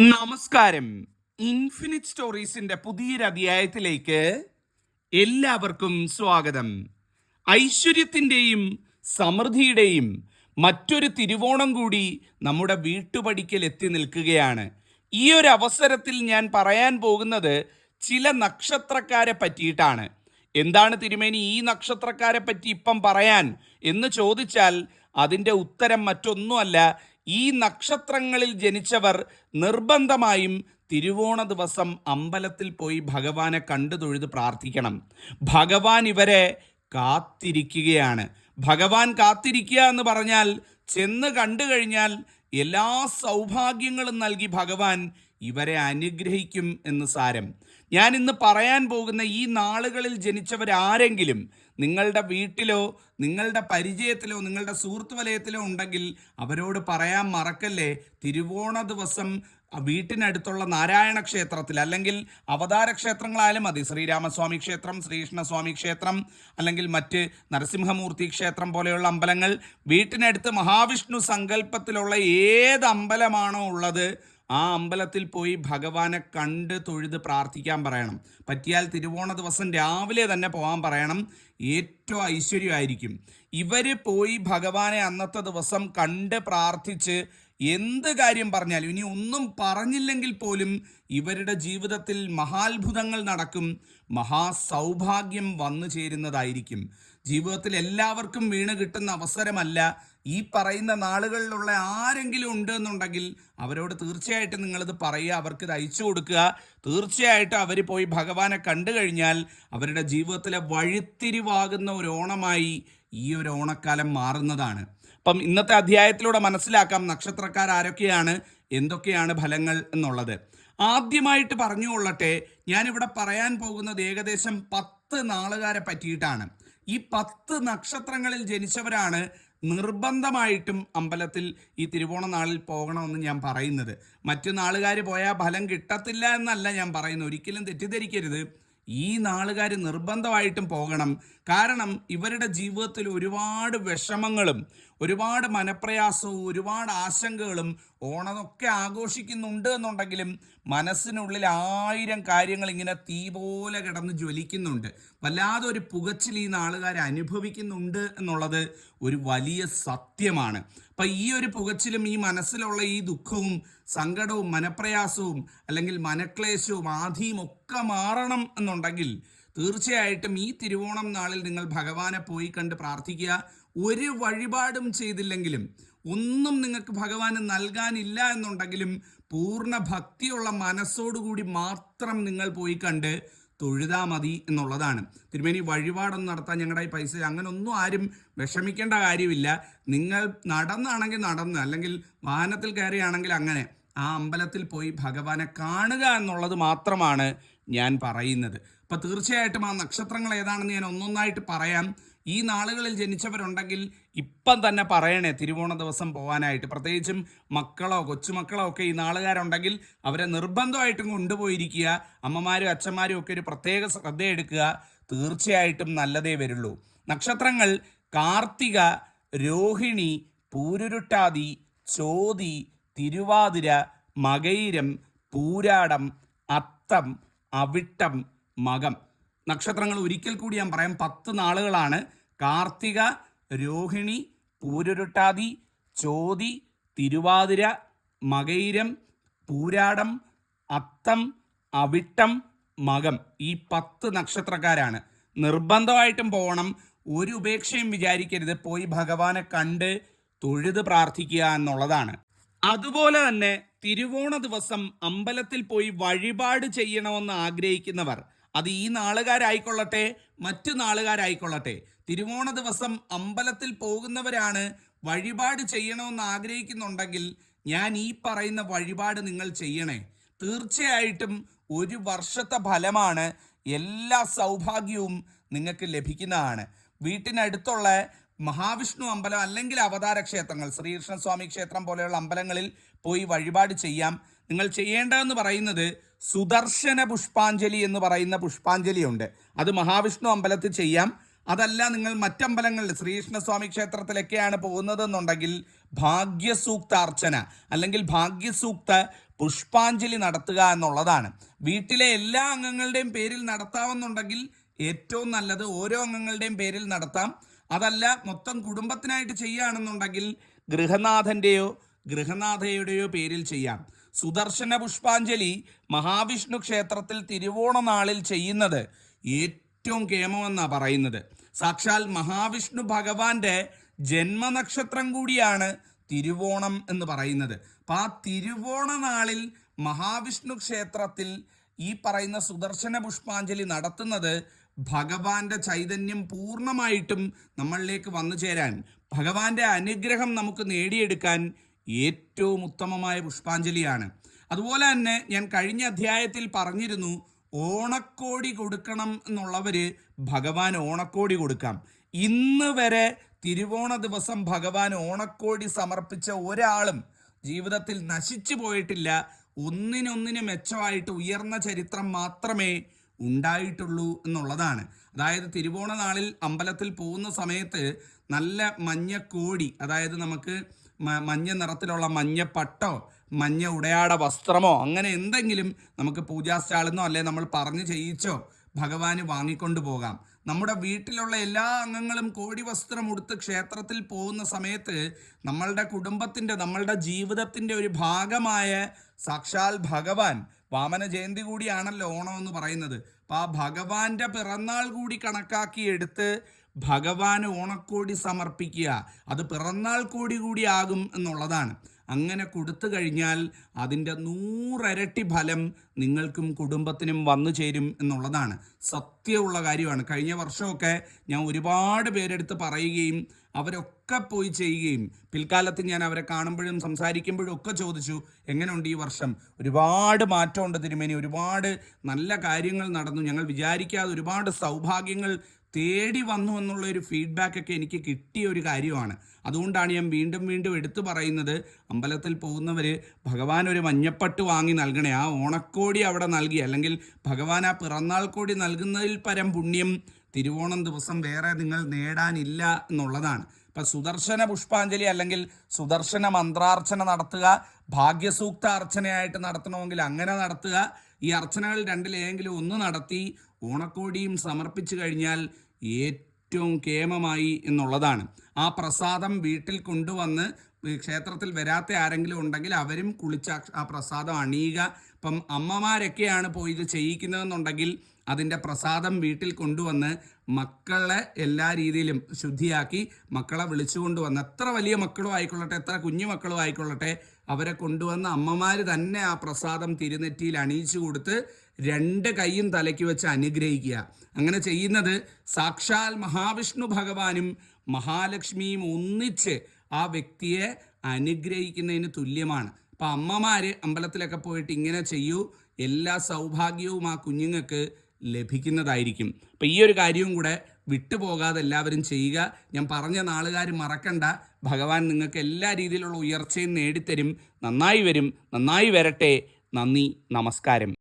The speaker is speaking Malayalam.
നമസ്കാരം. ഇൻഫിനിറ്റ് സ്റ്റോറീസിന്റെ പുതിയൊരു അധ്യായത്തിലേക്ക് എല്ലാവർക്കും സ്വാഗതം. ഐശ്വര്യത്തിന്റെയും സമൃദ്ധിയുടെയും മറ്റൊരു തിരുവോണം കൂടി നമ്മുടെ വീട്ടുപടിക്കൽ എത്തി നിൽക്കുകയാണ്. ഈ ഒരു അവസരത്തിൽ ഞാൻ പറയാൻ പോകുന്നത് ചില നക്ഷത്രക്കാരെ പറ്റിയിട്ടാണ്. എന്താണ് തിരുമേനി ഈ നക്ഷത്രക്കാരെ പറ്റി ഇപ്പം പറയാൻ എന്ന് ചോദിച്ചാൽ അതിന്റെ ഉത്തരം മറ്റൊന്നുമല്ല. ഈ നക്ഷത്രങ്ങളിൽ ജനിച്ചവർ നിർബന്ധമായും തിരുവോണ ദിവസം അമ്പലത്തിൽ പോയി ഭഗവാനെ കണ്ടു തൊഴുത് പ്രാർത്ഥിക്കണം. ഭഗവാൻ ഇവരെ കാത്തിരിക്കുകയാണ്. ഭഗവാൻ കാത്തിരിക്കുക എന്ന് പറഞ്ഞാൽ ചെന്ന് കണ്ടു കഴിഞ്ഞാൽ എല്ലാ സൗഭാഗ്യങ്ങളും നൽകി ഭഗവാൻ ഇവരെ അനുഗ്രഹിക്കും എന്ന് സാരം. ഞാൻ ഇന്ന് പറയാൻ പോകുന്ന ഈ നാളുകളിൽ ജനിച്ചവരാരെങ്കിലും നിങ്ങളുടെ വീട്ടിലോ നിങ്ങളുടെ പരിചയത്തിലോ നിങ്ങളുടെ സുഹൃത്ത് വലയത്തിലോ ഉണ്ടെങ്കിൽ അവരോട് പറയാൻ മറക്കല്ലേ? തിരുവോണ ദിവസം വീട്ടിനടുത്തുള്ള നാരായണ ക്ഷേത്രത്തിൽ അല്ലെങ്കിൽ അവതാര ക്ഷേത്രങ്ങളായാലും മതി. ശ്രീരാമസ്വാമി ക്ഷേത്രം ശ്രീകൃഷ്ണസ്വാമി ക്ഷേത്രം അല്ലെങ്കിൽ മറ്റ് നരസിംഹമൂർത്തി ക്ഷേത്രം പോലെയുള്ള അമ്പലങ്ങൾ വീട്ടിനടുത്ത് മഹാവിഷ്ണു സങ്കല്പത്തിലുള്ള ഏത് അമ്പലമാണോ ഉള്ളത് ആ അമ്പലത്തിൽ പോയി ഭഗവാനെ കണ്ട് തൊഴുത് പ്രാർത്ഥിക്കാൻ പറയണം. പറ്റിയാൽ തിരുവോണ ദിവസം രാവിലെ തന്നെ പോകാൻ പറയണം. ഏറ്റവും ഐശ്വര്യമായിരിക്കും. ഇവർ പോയി ഭഗവാനെ അന്നത്തെ ദിവസം കണ്ട് പ്രാർത്ഥിച്ച് എന്ത് കാര്യം പറഞ്ഞാലും ഇനി ഒന്നും പറഞ്ഞില്ലെങ്കിൽ പോലും ഇവരുടെ ജീവിതത്തിൽ മഹാത്ഭുതങ്ങൾ നടക്കും. മഹാസൗഭാഗ്യം വന്നു ചേരുന്നതായിരിക്കും. ജീവിതത്തിൽ എല്ലാവർക്കും വീണ് കിട്ടുന്ന അവസരമല്ല. ഈ പറയുന്ന നാളുകളിലുള്ള ആരെങ്കിലും ഉണ്ട് എന്നുണ്ടെങ്കിൽ അവരോട് തീർച്ചയായിട്ടും നിങ്ങളിത് പറയുക അവർക്ക് ഇത് അയച്ചു കൊടുക്കുക. തീർച്ചയായിട്ടും അവർ പോയി ഭഗവാനെ കണ്ടു കഴിഞ്ഞാൽ അവരുടെ ജീവിതത്തിലെ വഴിത്തിരിവാകുന്ന ഒരു ഓണമായി ഈ ഒരു ഓണക്കാലം മാറുന്നതാണ്. അപ്പം ഇന്നത്തെ അധ്യായത്തിലൂടെ മനസ്സിലാക്കാം നക്ഷത്രക്കാർ ആരൊക്കെയാണ് എന്തൊക്കെയാണ് ഫലങ്ങൾ എന്നുള്ളത്. ആദ്യമായിട്ട് പറഞ്ഞുകൊള്ളട്ടെ ഞാനിവിടെ പറയാൻ പോകുന്നത് ഏകദേശം പത്ത് നാളുകാരെ പറ്റിയിട്ടാണ്. ഈ പത്ത് നക്ഷത്രങ്ങളിൽ ജനിച്ചവരാണ് നിർബന്ധമായിട്ടും അമ്പലത്തിൽ ഈ തിരുവോണ നാളിൽ പോകണമെന്ന് ഞാൻ പറയുന്നത്. മറ്റു നാളുകാർ പോയാൽ ഫലം കിട്ടത്തില്ല എന്നല്ല ഞാൻ പറയുന്നത്. ഒരിക്കലും തെറ്റിദ്ധരിക്കരുത്. ഈ നാളുകാർ നിർബന്ധമായിട്ടും പോകണം. കാരണം ഇവരുടെ ജീവിതത്തിൽ ഒരുപാട് വിഷമങ്ങളും ഒരുപാട് മനപ്രയാസവും ഒരുപാട് ആശങ്കകളും ഓണമൊക്കെ ആഘോഷിക്കുന്നുണ്ട് എന്നുണ്ടെങ്കിലും മനസ്സിനുള്ളിൽ ആയിരം കാര്യങ്ങൾ ഇങ്ങനെ തീ പോലെ കിടന്ന് ജ്വലിക്കുന്നുണ്ട്. വല്ലാതെ ഒരു പുകച്ചിൽ ഈ നാളുകാർ അനുഭവിക്കുന്നുണ്ട് എന്നുള്ളത് ഒരു വലിയ സത്യമാണ്. അപ്പം ഈ ഒരു പുകച്ചിലും ഈ മനസ്സിലുള്ള ഈ ദുഃഖവും സങ്കടവും മനപ്രയാസവും അല്ലെങ്കിൽ മനക്ലേശവും ആധിയും ഒക്കെ മാറണം എന്നുണ്ടെങ്കിൽ തീർച്ചയായിട്ടും ഈ തിരുവോണം നാളിൽ നിങ്ങൾ ഭഗവാനെ പോയി കണ്ട് പ്രാർത്ഥിക്കുക. ഒരു വഴിപാടും ചെയ്തില്ലെങ്കിലും ഒന്നും നിങ്ങൾക്ക് ഭഗവാന് നൽകാനില്ല എന്നുണ്ടെങ്കിലും പൂർണ ഭക്തിയുള്ള മനസ്സോടുകൂടി മാത്രം നിങ്ങൾ പോയി കണ്ട് തൊഴുതാ മതി എന്നുള്ളതാണ്. തിരുമേനി വഴിപാടൊന്നും നടത്താൻ ഞങ്ങളുടെ പൈസ അങ്ങനൊന്നും ആരും വിഷമിക്കേണ്ട കാര്യമില്ല. നിങ്ങൾ നടന്നാണെങ്കിൽ നടന്ന് അല്ലെങ്കിൽ വാഹനത്തിൽ കയറിയാണെങ്കിൽ അങ്ങനെ ആ അമ്പലത്തിൽ പോയി ഭഗവാനെ കാണുക എന്നുള്ളത് മാത്രമാണ് ഞാൻ പറയുന്നത്. അപ്പോൾ തീർച്ചയായിട്ടും ആ നക്ഷത്രങ്ങൾ ഏതാണെന്ന് ഞാൻ ഒന്നൊന്നായിട്ട് പറയാം. ഈ നാളുകളിൽ ജനിച്ചവരുണ്ടെങ്കിൽ ഇപ്പം തന്നെ പറയണേ തിരുവോണ ദിവസം പോകാനായിട്ട് പ്രത്യേകിച്ചും മക്കളോ കൊച്ചുമക്കളോ ഒക്കെ ഈ നാളുകാരുണ്ടെങ്കിൽ അവരെ നിർബന്ധമായിട്ടും കൊണ്ടുപോയിരിക്കുക. അമ്മമാരും അച്ഛന്മാരും ഒക്കെ ഒരു പ്രത്യേക ശ്രദ്ധയെടുക്കുക. തീർച്ചയായിട്ടും നല്ലതേ വരുള്ളൂ. നക്ഷത്രങ്ങൾ കാർത്തിക രോഹിണി പൂരുരുട്ടാതി ചോതി തിരുവാതിര മകയിരം പൂരാടം അത്തം അവിട്ടം മകം. നക്ഷത്രങ്ങൾ ഒരിക്കൽ കൂടി ഞാൻ പറയാം പത്ത് നാളുകളാണ് കാർത്തിക രോഹിണി പൂരുരുട്ടാതി ചോതി തിരുവാതിര മകയിരം പൂരാടം അത്തം അവിട്ടം മകം ഈ പത്ത് നക്ഷത്രക്കാരാണ്. നിർബന്ധമായിട്ടും പോകണം ഒരു ഉപേക്ഷയും വിചാരിക്കരുത്. പോയി ഭഗവാനെ കണ്ട് തൊഴുത് പ്രാർത്ഥിക്കുക എന്നുള്ളതാണ്. അതുപോലെ തന്നെ തിരുവോണ ദിവസം അമ്പലത്തിൽ പോയി വഴിപാട് ചെയ്യണമെന്ന് ആഗ്രഹിക്കുന്നവർ അത് ഈ നാളുകാരായിക്കൊള്ളട്ടെ മറ്റു നാളുകാരായിക്കൊള്ളട്ടെ. തിരുവോണ ദിവസം അമ്പലത്തിൽ പോകുന്നവരാണ് വഴിപാട് ചെയ്യണമെന്ന് ആഗ്രഹിക്കുന്നുണ്ടെങ്കിൽ ഞാൻ ഈ പറയുന്ന വഴിപാട് നിങ്ങൾ ചെയ്യണേ. തീർച്ചയായിട്ടും ഒരു വർഷത്തെ ഫലമാണ് എല്ലാ സൗഭാഗ്യവും നിങ്ങൾക്ക് ലഭിക്കുന്നതാണ്. വീട്ടിനടുത്തുള്ള മഹാവിഷ്ണു അമ്പലം അല്ലെങ്കിൽ അവതാര ക്ഷേത്രങ്ങൾ ശ്രീകൃഷ്ണസ്വാമി ക്ഷേത്രം പോലെയുള്ള അമ്പലങ്ങളിൽ പോയി വഴിപാട് ചെയ്യാം. നിങ്ങൾ ചെയ്യേണ്ടതെന്ന് പറയുന്നത് സുദർശന പുഷ്പാഞ്ജലി എന്ന് പറയുന്ന പുഷ്പാഞ്ജലിയുണ്ട്. അത് മഹാവിഷ്ണു അമ്പലത്തിൽ ചെയ്യാം. അതല്ല നിങ്ങൾ മറ്റമ്പലങ്ങളിൽ ശ്രീകൃഷ്ണസ്വാമി ക്ഷേത്രത്തിലൊക്കെയാണ് പോകുന്നതെന്നുണ്ടെങ്കിൽ ഭാഗ്യസൂക്ത അർച്ചന അല്ലെങ്കിൽ ഭാഗ്യസൂക്ത പുഷ്പാഞ്ജലി നടത്തുക എന്നുള്ളതാണ്. വീട്ടിലെ എല്ലാ അംഗങ്ങളുടെയും പേരിൽ നടത്താമെന്നുണ്ടെങ്കിൽ ഏറ്റവും നല്ലത് ഓരോ അംഗങ്ങളുടെയും പേരിൽ നടത്താം. അതല്ല മൊത്തം കുടുംബത്തിനായിട്ട് ചെയ്യുകയാണെന്നുണ്ടെങ്കിൽ ഗൃഹനാഥന്റെയോ ഗൃഹനാഥയുടെയോ പേരിൽ ചെയ്യാം. സുദർശന പുഷ്പാഞ്ജലി മഹാവിഷ്ണു ക്ഷേത്രത്തിൽ തിരുവോണ നാളിൽ ചെയ്യുന്നത് ഏറ്റവും കേമമെന്നാണ് പറയുന്നത്. സാക്ഷാൽ മഹാവിഷ്ണു ഭഗവാന്റെ ജന്മനക്ഷത്രം കൂടിയാണ് തിരുവോണം എന്ന് പറയുന്നത്. അപ്പൊ ആ തിരുവോണ നാളിൽ മഹാവിഷ്ണു ക്ഷേത്രത്തിൽ ഈ പറയുന്ന സുദർശന പുഷ്പാഞ്ജലി നടത്തുന്നത് ഭഗവാന്റെ ചൈതന്യം പൂർണമായിട്ടും നമ്മളിലേക്ക് വന്നു ചേരാൻ ഭഗവാന്റെ അനുഗ്രഹം നമുക്ക് നേടിയെടുക്കാൻ ഏറ്റവും ഉത്തമമായ പുഷ്പാഞ്ജലിയാണ്. അതുപോലെ തന്നെ ഞാൻ കഴിഞ്ഞ അധ്യായത്തിൽ പറഞ്ഞിരുന്നു ഓണക്കോടി കൊടുക്കണം എന്നുള്ളവർ ഭഗവാൻ ഓണക്കോടി കൊടുക്കാം. ഇന്ന് വരെ തിരുവോണ ദിവസം ഭഗവാൻ ഓണക്കോടി സമർപ്പിച്ച ഒരാളും ജീവിതത്തിൽ നശിച്ചു പോയിട്ടില്ല. ഒന്നിനൊന്നിന് മെച്ചമായിട്ട് ഉയർന്ന ചരിത്രം മാത്രമേ ഉണ്ടായിട്ടുള്ളൂ എന്നുള്ളതാണ്. അതായത് തിരുവോണ നാളിൽ അമ്പലത്തിൽ പോകുന്ന സമയത്ത് നല്ല മഞ്ഞക്കോടി അതായത് നമുക്ക് മഞ്ഞ നിറത്തിലുള്ള മഞ്ഞ പട്ടോ മഞ്ഞ ഉടയാട വസ്ത്രമോ അങ്ങനെ എന്തെങ്കിലും നമുക്ക് പൂജാ സ്റ്റാളിന്നോ അല്ലെ നമ്മൾ പറഞ്ഞു ചെയ്യിച്ചോ ഭഗവാന് വാങ്ങിക്കൊണ്ടു പോകാം. നമ്മുടെ വീട്ടിലുള്ള എല്ലാ അംഗങ്ങളും കോടി വസ്ത്രം ഉടുത്ത് ക്ഷേത്രത്തിൽ പോകുന്ന സമയത്ത് നമ്മളുടെ കുടുംബത്തിന്റെ നമ്മളുടെ ജീവിതത്തിന്റെ ഒരു ഭാഗമായ സാക്ഷാൽ ഭഗവാൻ വാമന ജയന്തി കൂടിയാണല്ലോ ഓണം എന്ന് പറയുന്നത്. അപ്പോൾ ആ ഭഗവാന്റെ പിറന്നാൾ കൂടി കണക്കാക്കി എടുത്ത് ഭഗവാന് ഓണക്കോടി സമർപ്പിക്കുക. അത് പിറന്നാൾ കോടി കൂടി ആകും എന്നുള്ളതാണ്. അങ്ങനെ കൊടുത്തു കഴിഞ്ഞാൽ അതിന്റെ നൂറരട്ടി ഫലം നിങ്ങൾക്കും കുടുംബത്തിനും വന്നു ചേരും എന്നുള്ളതാണ്. സത്യമുള്ള കാര്യമാണ്. കഴിഞ്ഞ വർഷമൊക്കെ ഞാൻ ഒരുപാട് പേരെടുത്ത് പറയുകയും അവരൊക്കെ പോയി ചെയ്യുകയും പിൽക്കാലത്ത് ഞാൻ അവരെ കാണുമ്പോഴും സംസാരിക്കുമ്പോഴും ഒക്കെ ചോദിച്ചു എങ്ങനെയുണ്ട് ഈ വർഷം? ഒരുപാട് മാറ്റമുണ്ട് തിരുമേനി. ഒരുപാട് നല്ല കാര്യങ്ങൾ നടന്നു. ഞങ്ങൾ വിചാരിക്കാതെ ഒരുപാട് സൗഭാഗ്യങ്ങൾ തേടി വന്നു എന്നുള്ള ഒരു ഫീഡ്ബാക്ക് ഒക്കെ എനിക്ക് കിട്ടിയ ഒരു കാര്യമാണ്. അതുകൊണ്ടാണ് ഞാൻ വീണ്ടും വീണ്ടും എടുത്തു പറയുന്നത് അമ്പലത്തിൽ പോകുന്നവർ ഭഗവാൻ ഒരു മഞ്ഞപ്പട്ട് വാങ്ങി നൽകണേ ആ ഓണക്കോടി അവിടെ നൽകി. അല്ലെങ്കിൽ ഭഗവാൻ ആ പിറന്നാൾ കോടി നൽകുന്നതിൽ പരം പുണ്യം തിരുവോണം ദിവസം വേറെ നിങ്ങൾ നേടാനില്ല എന്നുള്ളതാണ്. ഇപ്പം സുദർശന പുഷ്പാഞ്ജലി അല്ലെങ്കിൽ സുദർശന മന്ത്രാർച്ചന നടത്തുക ഭാഗ്യസൂക്ത അർച്ചനയായിട്ട് നടത്തണമെങ്കിൽ അങ്ങനെ നടത്തുക. ഈ അർച്ചനകൾ രണ്ടിലേതെങ്കിലും ഒന്ന് നടത്തി ഓണക്കോടിയും സമർപ്പിച്ചു കഴിഞ്ഞാൽ ഏറ്റവും കേമമായി എന്നുള്ളതാണ്. ആ പ്രസാദം വീട്ടിൽ കൊണ്ടുവന്ന് ക്ഷേത്രത്തിൽ വരാത്ത ആരെങ്കിലും ഉണ്ടെങ്കിൽ അവരും കുളിച്ച് ആ- പ്രസാദം അണിയുക. ഇപ്പം അമ്മമാരൊക്കെയാണ് പോയി ഇത് ചെയ്യിക്കുന്നതെന്നുണ്ടെങ്കിൽ അതിന്റെ പ്രസാദം വീട്ടിൽ കൊണ്ടുവന്ന് മക്കളെ എല്ലാ രീതിയിലും ശുദ്ധിയാക്കി മക്കളെ വിളിച്ചുകൊണ്ട് വന്ന് എത്ര വലിയ മക്കളും ആയിക്കൊള്ളട്ടെ എത്ര കുഞ്ഞു മക്കളും ആയിക്കൊള്ളട്ടെ അവരെ കൊണ്ടുവന്ന് അമ്മമാർ തന്നെ ആ പ്രസാദം തിരുനെറ്റിയിൽ അണിയിച്ചു കൊടുത്ത് രണ്ട് കൈയും തലയ്ക്ക് വെച്ച് അനുഗ്രഹിക്കുക. അങ്ങനെ ചെയ്യുന്നത് സാക്ഷാൽ മഹാവിഷ്ണു ഭഗവാനും മഹാലക്ഷ്മിയും ഒന്നിച്ച് ആ വ്യക്തിയെ അനുഗ്രഹിക്കുന്നതിന് തുല്യമാണ്. അപ്പം അമ്മമാര് അമ്പലത്തിലൊക്കെ പോയിട്ട് ഇങ്ങനെ ചെയ്യൂ. എല്ലാ സൗഭാഗ്യവും ആ കുഞ്ഞുങ്ങൾക്ക് ലഭിക്കുന്നതായിരിക്കും. അപ്പം ഈ ഒരു കാര്യവും കൂടെ വിട്ടുപോകാതെ എല്ലാവരും ചെയ്യുക. ഞാൻ പറഞ്ഞ നാളുകാർ മറക്കണ്ട. ഭഗവാൻ നിങ്ങൾക്ക് എല്ലാ രീതിയിലുള്ള ഉയർച്ചയും നേടിത്തരും. നന്നായി വരും. നന്നായി വരട്ടെ. നന്ദി. നമസ്കാരം.